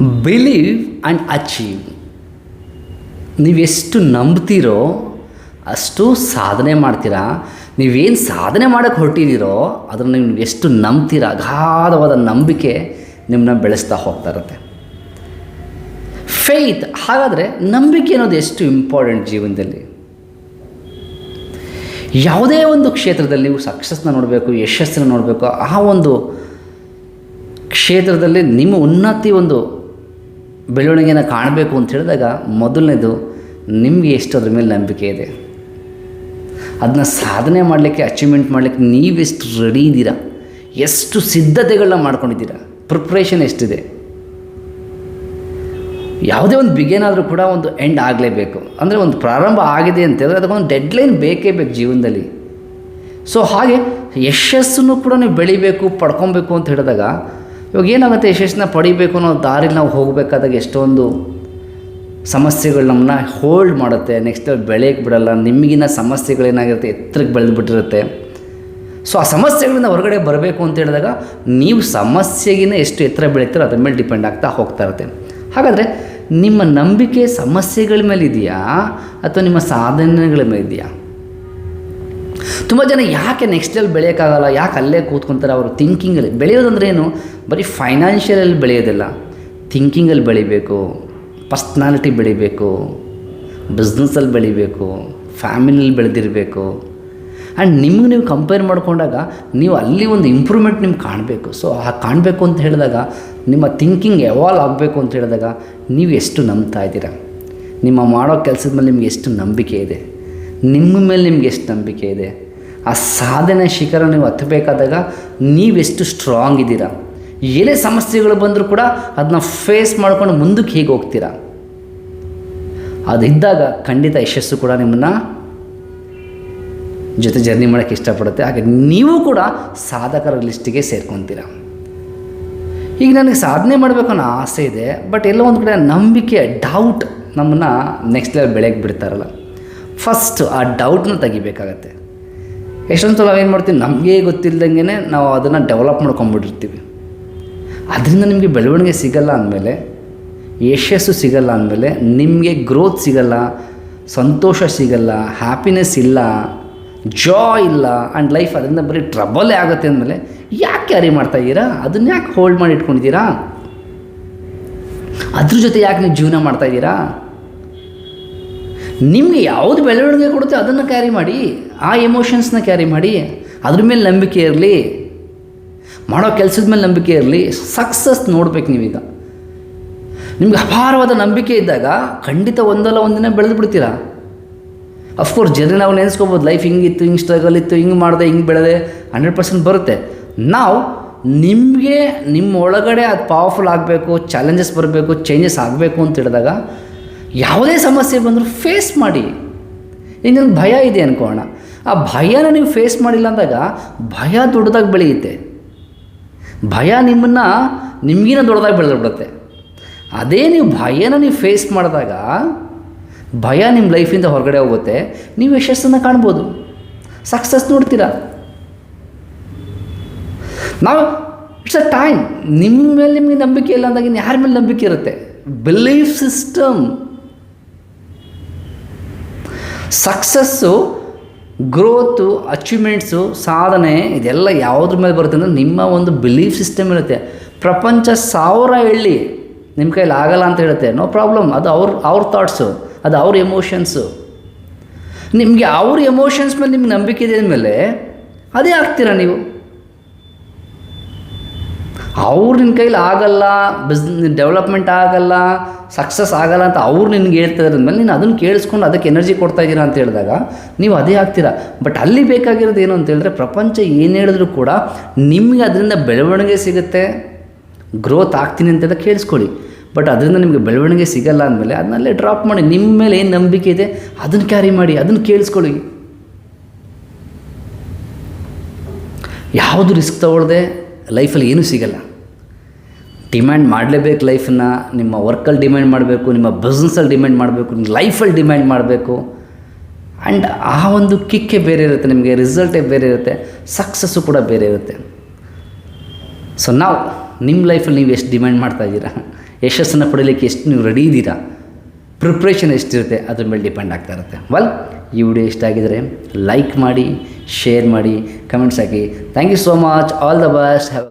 Believe and achieve ನೀವೆಷ್ಟು ನಂಬ್ತೀರೋ ಅಷ್ಟು ಸಾಧನೆ ಮಾಡ್ತೀರಾ. ನೀವೇನು ಸಾಧನೆ ಮಾಡೋಕ್ಕೆ ಹೊರಟಿದ್ದೀರೋ ಅದನ್ನು ನೀವು ಎಷ್ಟು ನಂಬ್ತೀರಾ. ಅಗಾಧವಾದ ನಂಬಿಕೆ ನಿಮ್ಮನ್ನ ಬೆಳೆಸ್ತಾ ಹೋಗ್ತಾ ಇರುತ್ತೆ. ಫೇತ್ ಹಾಗಾದರೆ ನಂಬಿಕೆ ಅನ್ನೋದು ಎಷ್ಟು ಇಂಪಾರ್ಟೆಂಟ್ ಜೀವನದಲ್ಲಿ? ಯಾವುದೇ ಒಂದು ಕ್ಷೇತ್ರದಲ್ಲಿ ನೀವು ಸಕ್ಸಸ್ನ ನೋಡಬೇಕು, ಯಶಸ್ಸನ್ನು ನೋಡಬೇಕು, ಆ ಒಂದು ಕ್ಷೇತ್ರದಲ್ಲಿ ನಿಮ್ಮ ಉನ್ನತಿ ಒಂದು ಬೆಳವಣಿಗೆನ ಕಾಣಬೇಕು ಅಂತ ಹೇಳಿದಾಗ ಮೊದಲನೇದು ನಿಮಗೆ ಎಷ್ಟು ಅದ್ರ ಮೇಲೆ ನಂಬಿಕೆ ಇದೆ? ಅದನ್ನ ಸಾಧನೆ ಮಾಡಲಿಕ್ಕೆ ಅಚೀವ್ಮೆಂಟ್ ಮಾಡಲಿಕ್ಕೆ ನೀವೆಷ್ಟು ರೆಡಿ ಇದ್ದೀರಾ? ಎಷ್ಟು ಸಿದ್ಧತೆಗಳನ್ನ ಮಾಡ್ಕೊಂಡಿದ್ದೀರಾ? ಪ್ರಿಪ್ರೇಷನ್ ಎಷ್ಟಿದೆ? ಯಾವುದೇ ಒಂದು ಬಿಗೇನಾದರೂ ಕೂಡ ಒಂದು ಎಂಡ್ ಆಗಲೇಬೇಕು. ಅಂದರೆ ಒಂದು ಪ್ರಾರಂಭ ಆಗಿದೆ ಅಂತ ಹೇಳಿದ್ರೆ ಅದಕ್ಕೊಂದು ಡೆಡ್ಲೈನ್ ಬೇಕೇ ಬೇಕು ಜೀವನದಲ್ಲಿ. ಸೊ ಹಾಗೆ ಯಶಸ್ಸನ್ನು ಕೂಡ ನೀವು ಬೆಳಿಬೇಕು, ಪಡ್ಕೊಬೇಕು ಅಂತ ಹೇಳಿದಾಗ ಇವಾಗ ಏನಾಗುತ್ತೆ ಯಶಸ್ಸನ್ನ ಪಡಿಬೇಕು ಅನ್ನೋ ದಾರಿಲಿ ನಾವು ಹೋಗಬೇಕಾದಾಗ ಎಷ್ಟೊಂದು ಸಮಸ್ಯೆಗಳು ನಮ್ಮನ್ನ ಹೋಲ್ಡ್ ಮಾಡುತ್ತೆ. ನೆಕ್ಸ್ಟ್ ಬೆಳೆಯಕ್ಕೆ ಬಿಡಲ್ಲ. ನಿಮಗಿನ ಸಮಸ್ಯೆಗಳೇನಾಗಿರುತ್ತೆ ಎತ್ತರಕ್ಕೆ ಬೆಳೆದು ಬಿಟ್ಟಿರುತ್ತೆ ಸೊ ಆ ಸಮಸ್ಯೆಗಳಿಂದ ಹೊರಗಡೆ ಬರಬೇಕು ಅಂತ ಹೇಳಿದಾಗ ನೀವು ಸಮಸ್ಯೆಗಿನ ಎಷ್ಟು ಎತ್ತರ ಬೆಳೀತೀರೋ ಅದ್ರ ಮೇಲೆ ಡಿಪೆಂಡ್ ಆಗ್ತಾ ಹೋಗ್ತಾ ಇರುತ್ತೆ. ಹಾಗಾದರೆ ನಿಮ್ಮ ನಂಬಿಕೆ ಸಮಸ್ಯೆಗಳ ಮೇಲೆ ಇದೆಯಾ? ಅಥವಾ ನಿಮ್ಮ ಸಾಧನೆಗಳ ಮೇಲೆ ಇದೆಯಾ? ತುಂಬ ಜನ ಯಾಕೆ ನೆಕ್ಸ್ಟ್ ಲೆವೆಲ್ ಬೆಳೆಯೋಕ್ಕಾಗಲ್ಲ, ಯಾಕೆ ಅಲ್ಲೇ ಕೂತ್ಕೊಂತಾರೆ ಅವರು ಥಿಂಕಿಂಗಲ್ಲಿ ಬೆಳೆಯೋದಂದ್ರೆ ಏನು? ಬರೀ ಫೈನಾನ್ಷಿಯಲಲ್ಲಿ ಬೆಳೆಯೋದಿಲ್ಲ. ಥಿಂಕಿಂಗಲ್ಲಿ ಬೆಳಿಬೇಕು ಪರ್ಸ್ನಾಲಿಟಿ ಬೆಳಿಬೇಕು ಬಿಸ್ನೆಸ್ಸಲ್ಲಿ ಬೆಳಿಬೇಕು ಫ್ಯಾಮಿಲಿಯಲ್ಲಿ ಬೆಳೆದಿರಬೇಕು. ಆ್ಯಂಡ್ ನಿಮ್ಗೆ ನೀವು ಕಂಪೇರ್ ಮಾಡಿಕೊಂಡಾಗ ನೀವು ಅಲ್ಲಿ ಒಂದು ಇಂಪ್ರೂವ್ಮೆಂಟ್ ನಿಮ್ಗೆ ಕಾಣಬೇಕು. ಸೊ ಆ ಕಾಣಬೇಕು ಅಂತ ಹೇಳಿದಾಗ, ನಿಮ್ಮ ಥಿಂಕಿಂಗ್ ಎವಾಲ್ವ್ ಆಗಬೇಕು ಅಂತ ಹೇಳಿದಾಗ ನೀವು ಎಷ್ಟು ನಂಬ್ತಾ ಇದ್ದೀರಾ? ನಿಮ್ಮ ಮಾಡೋ ಕೆಲಸದ ಮೇಲೆ ನಿಮ್ಗೆ ಎಷ್ಟು ನಂಬಿಕೆ ಇದೆ? ನಿಮ್ಮ ಮೇಲೆ ನಿಮ್ಗೆ ಎಷ್ಟು ನಂಬಿಕೆ ಇದೆ? ಆ ಸಾಧನೆ ಶಿಖರ ನೀವು ಹತ್ತಬೇಕಾದಾಗ ನೀವೆಷ್ಟು ಸ್ಟ್ರಾಂಗ್ ಇದ್ದೀರಾ? ಏನೇ ಸಮಸ್ಯೆಗಳು ಬಂದರೂ ಕೂಡ ಅದನ್ನ ಫೇಸ್ ಮಾಡ್ಕೊಂಡು ಮುಂದಕ್ಕೆ ಹೇಗೆ ಹೋಗ್ತೀರಾ? ಅದಿದ್ದಾಗ ಖಂಡಿತ ಯಶಸ್ಸು ಕೂಡ ನಿಮ್ಮನ್ನು ಜೊತೆ ಜರ್ನಿ ಮಾಡೋಕ್ಕೆ ಇಷ್ಟಪಡುತ್ತೆ. ಹಾಗೆ ನೀವು ಕೂಡ ಸಾಧಕರ ಲಿಸ್ಟಿಗೆ ಸೇರ್ಕೊತೀರ. ಈಗ ನನಗೆ ಸಾಧನೆ ಮಾಡಬೇಕು ಅನ್ನೋ ಆಸೆ ಇದೆ ಬಟ್ ಎಲ್ಲೋ ಒಂದು ಕಡೆ ನಂಬಿಕೆ ಡೌಟ್ ನಮ್ಮನ್ನು ನೆಕ್ಸ್ಟ್ ಲೆವೆಲ್ ಬೆಳೆಯಕ್ಕೆ ಬಿಡ್ತಾರಲ್ಲ. ಫಸ್ಟ್ ಆ ಡೌಟ್ನ ತೆಗಿಬೇಕಾಗತ್ತೆ. ಎಷ್ಟೊಂದು ಸಲ ಏನು ಮಾಡ್ತೀವಿ? ನಮಗೆ ಗೊತ್ತಿಲ್ಲದಂಗೆ ನಾವು ಅದನ್ನು ಡೆವಲಪ್ ಮಾಡ್ಕೊಂಬಿಟ್ಟಿರ್ತೀವಿ. ಅದರಿಂದ ನಿಮಗೆ ಬೆಳವಣಿಗೆ ಸಿಗಲ್ಲ ಅಂದಮೇಲೆ, ಯಶಸ್ಸು ಸಿಗಲ್ಲ ಅಂದಮೇಲೆ, ನಿಮಗೆ ಗ್ರೋತ್ ಸಿಗಲ್ಲ, ಸಂತೋಷ ಸಿಗಲ್ಲ ಹ್ಯಾಪಿನೆಸ್ ಇಲ್ಲ ಜಾಯ್ ಇಲ್ಲ ಆ್ಯಂಡ್ ಲೈಫ್ ಅದರಿಂದ ಬರೀ ಟ್ರಬಲೇ ಆಗುತ್ತೆ ಅಂದಮೇಲೆ, ಯಾಕೆ ಕ್ಯಾರಿ ಮಾಡ್ತಾ ಇದ್ದೀರಾ? ಅದನ್ನ ಯಾಕೆ ಹೋಲ್ಡ್ ಮಾಡಿ ಇಟ್ಕೊಂಡಿದ್ದೀರಾ? ಅದ್ರ ಜೊತೆ ಯಾಕೆ ನೀವು ಜೀವನ ಮಾಡ್ತಾ ಇದ್ದೀರಾ? ನಿಮಗೆ ಯಾವುದು ಬೆಳವಣಿಗೆ ಕೊಡುತ್ತೆ ಅದನ್ನು ಕ್ಯಾರಿ ಮಾಡಿ, ಆ ಎಮೋಷನ್ಸ್ನ ಕ್ಯಾರಿ ಮಾಡಿ, ಅದ್ರ ಮೇಲೆ ನಂಬಿಕೆ ಇರಲಿ, ಮಾಡೋ ಕೆಲಸದ ಮೇಲೆ ನಂಬಿಕೆ ಇರಲಿ ಸಕ್ಸಸ್ ನೋಡ್ಬೇಕು ನೀವೀಗ. ನಿಮ್ಗೆ ಅಪಾರವಾದ ನಂಬಿಕೆ ಇದ್ದಾಗ ಖಂಡಿತ ಒಂದಲ್ಲ ಒಂದಿನ ಬೆಳೆದು ಬಿಡ್ತೀರಾ? ಅಫ್ಕೋರ್ಸ್ ಜನರು ನಾವು ನೆನೆಸ್ಕೋಬೋದು ಲೈಫ್ ಹಿಂಗಿತ್ತು ಹಿಂಗೆ ಸ್ಟ್ರಗಲ್ ಇತ್ತು, ಹಿಂಗೆ ಮಾಡಿದೆ, ಹಿಂಗೆ ಬೆಳೆದೆ ಹಂಡ್ರೆಡ್ ಪರ್ಸೆಂಟ್ ಬರುತ್ತೆ. ನಾವು ನಿಮಗೆ ನಿಮ್ಮ ಒಳಗಡೆ ಅದು ಪವರ್ಫುಲ್ ಆಗಬೇಕು ಚಾಲೆಂಜಸ್ ಬರಬೇಕು ಚೇಂಜಸ್ ಆಗಬೇಕು ಅಂತ ಹೇಳಿದಾಗ ಯಾವುದೇ ಸಮಸ್ಯೆ ಬಂದರೂ ಫೇಸ್ ಮಾಡಿ. ಈಗ ನನಗೆ ಭಯ ಇದೆ ಅನ್ಕೋಣ. ಆ ಭಯನ ನೀವು ಫೇಸ್ ಮಾಡಿಲ್ಲ ಅಂದಾಗ ಭಯ ದೊಡ್ಡದಾಗಿ ಬೆಳೆಯುತ್ತೆ. ಭಯ ನಿಮ್ಮನ್ನು ನಿಮಗಿನ ದೊಡ್ಡದಾಗಿ ಬೆಳೆದು ಬಿಡುತ್ತೆ ಅದೇ ನೀವು ಭಯನ ನೀವು ಫೇಸ್ ಮಾಡಿದಾಗ ಭಯ ನಿಮ್ಮ ಲೈಫಿಂದ ಹೊರಗಡೆ ಹೋಗುತ್ತೆ. ನೀವು ಯಶಸ್ಸನ್ನು ಕಾಣ್ಬೋದು. ಸಕ್ಸಸ್ ನೋಡ್ತೀರಾ? ನಾವು ಇಟ್ಸ್ ಅ ಟೈಮ್ ನಿಮ್ಮ ಮೇಲೆ ನಿಮಗೆ ನಂಬಿಕೆ ಇಲ್ಲ ಅಂದಾಗ ಇನ್ನು ಯಾರ ಮೇಲೆ ನಂಬಿಕೆ ಇರುತ್ತೆ? Belief system success, growth, achievements, ಸಾಧನೆ, ಇದೆಲ್ಲ ಯಾವುದ್ರ ಮೇಲೆ ಬರುತ್ತೆ ಅಂದರೆ ನಿಮ್ಮ ಒಂದು ಬಿಲೀಫ್ ಸಿಸ್ಟಮ್ ಇರುತ್ತೆ. ಪ್ರಪಂಚ ಸಾವಿರ ಹೇಳಿ ನಿಮ್ಮ ಕೈಲಿ ಆಗಲ್ಲ ಅಂತ ಹೇಳುತ್ತೆ. No problem. ಅದು ಅವ್ರ ಅವ್ರ ಥಾಟ್ಸು ಅದು ಅವ್ರ ಎಮೋಷನ್ಸು ನಿಮಗೆ ಅವ್ರ ಎಮೋಷನ್ಸ್ ಮೇಲೆ ನಿಮ್ಗೆ ನಂಬಿಕೆ ಇದೆ ಅಂದಮೇಲೆ ಅದೇ ಆಗ್ತೀರಾ ನೀವು? ಅವ್ರು ನಿನ್ನ ಕೈಲಿ ಆಗಲ್ಲ ಬಿಸ್ ಡೆವಲಪ್ಮೆಂಟ್ ಆಗಲ್ಲ ಸಕ್ಸಸ್ ಆಗಲ್ಲ ಅಂತ ಅವ್ರು ನಿನ್ಗೆ ಹೇಳ್ತಿದ್ದಾರೆ ಅಂದಮೇಲೆ ನೀನು ಅದನ್ನು ಕೇಳಿಸ್ಕೊಂಡು ಅದಕ್ಕೆ ಎನರ್ಜಿ ಕೊಡ್ತಾ ಇದ್ದೀರಾ ಅಂತ ಹೇಳಿದಾಗ ನೀವು ಅದೇ ಆಗ್ತೀರಾ. ಬಟ್ ಅಲ್ಲಿ ಬೇಕಾಗಿರೋದು ಏನು ಅಂತ ಹೇಳಿದ್ರೆ ಪ್ರಪಂಚ ಏನು ಹೇಳಿದ್ರು ಕೂಡ ನಿಮಗೆ ಅದರಿಂದ ಬೆಳವಣಿಗೆ ಸಿಗುತ್ತೆ. ಗ್ರೋತ್ ಆಗ್ತೀನಿ ಅಂತೆಲ್ಲ ಕೇಳಿಸ್ಕೊಳ್ಳಿ. ಬಟ್ ಅದರಿಂದ ನಿಮಗೆ ಬೆಳವಣಿಗೆ ಸಿಗಲ್ಲ ಅಂದಮೇಲೆ ಅದನ್ನಲ್ಲೇ ಡ್ರಾಪ್ ಮಾಡಿ ನಿಮ್ಮ ಮೇಲೆ ಏನು ನಂಬಿಕೆ ಇದೆ ಅದನ್ನು ಕ್ಯಾರಿ ಮಾಡಿ, ಅದನ್ನು ಕೇಳಿಸ್ಕೊಳ್ಳಿ. ಯಾವುದು ರಿಸ್ಕ್ ತಗೊಳ್ಳದೆ ಲೈಫಲ್ಲಿ ಏನೂ ಸಿಗಲ್ಲ. ಡಿಮ್ಯಾಂಡ್ ಮಾಡಲೇಬೇಕು ಲೈಫನ್ನು, ನಿಮ್ಮ ವರ್ಕಲ್ಲಿ ಡಿಮ್ಯಾಂಡ್ ಮಾಡಬೇಕು, ನಿಮ್ಮ ಬಿಸ್ನೆಸ್ಸಲ್ಲಿ ಡಿಮ್ಯಾಂಡ್ ಮಾಡಬೇಕು, ನಿಮ್ಮ ಲೈಫಲ್ಲಿ ಡಿಮ್ಯಾಂಡ್ ಮಾಡಬೇಕು. ಆ್ಯಂಡ್ ಆ ಒಂದು ಕಿಕ್ಕೇ ಬೇರೆ ಇರುತ್ತೆ, ನಿಮಗೆ ರಿಸಲ್ಟೇ ಬೇರೆ ಇರುತ್ತೆ, ಸಕ್ಸಸ್ಸು ಕೂಡ ಬೇರೆ ಇರುತ್ತೆ. ಸೊ ನಾವು ನಿಮ್ಮ ಲೈಫಲ್ಲಿ ನೀವು ಎಷ್ಟು ಡಿಮ್ಯಾಂಡ್ ಮಾಡ್ತಾ ಇದ್ದೀರಾ? ಯಶಸ್ಸನ್ನು ಪಡೀಲಿಕ್ಕೆ ಎಷ್ಟು ನೀವು ರೆಡಿ ಇದ್ದೀರಾ? ಪ್ರಿಪ್ರೇಷನ್ ಎಷ್ಟಿರುತ್ತೆ? ಅದ್ರ ಮೇಲೆ ಡಿಪೆಂಡ್ ಆಗ್ತಾ ಇರುತ್ತೆ. ವೆಲ್ ಈ ವಿಡಿಯೋ ಇಷ್ಟ ಆಗಿದರೆ ಲೈಕ್ ಮಾಡಿ ಶೇರ್ ಮಾಡಿ comments hockey. Thank you so much all the best have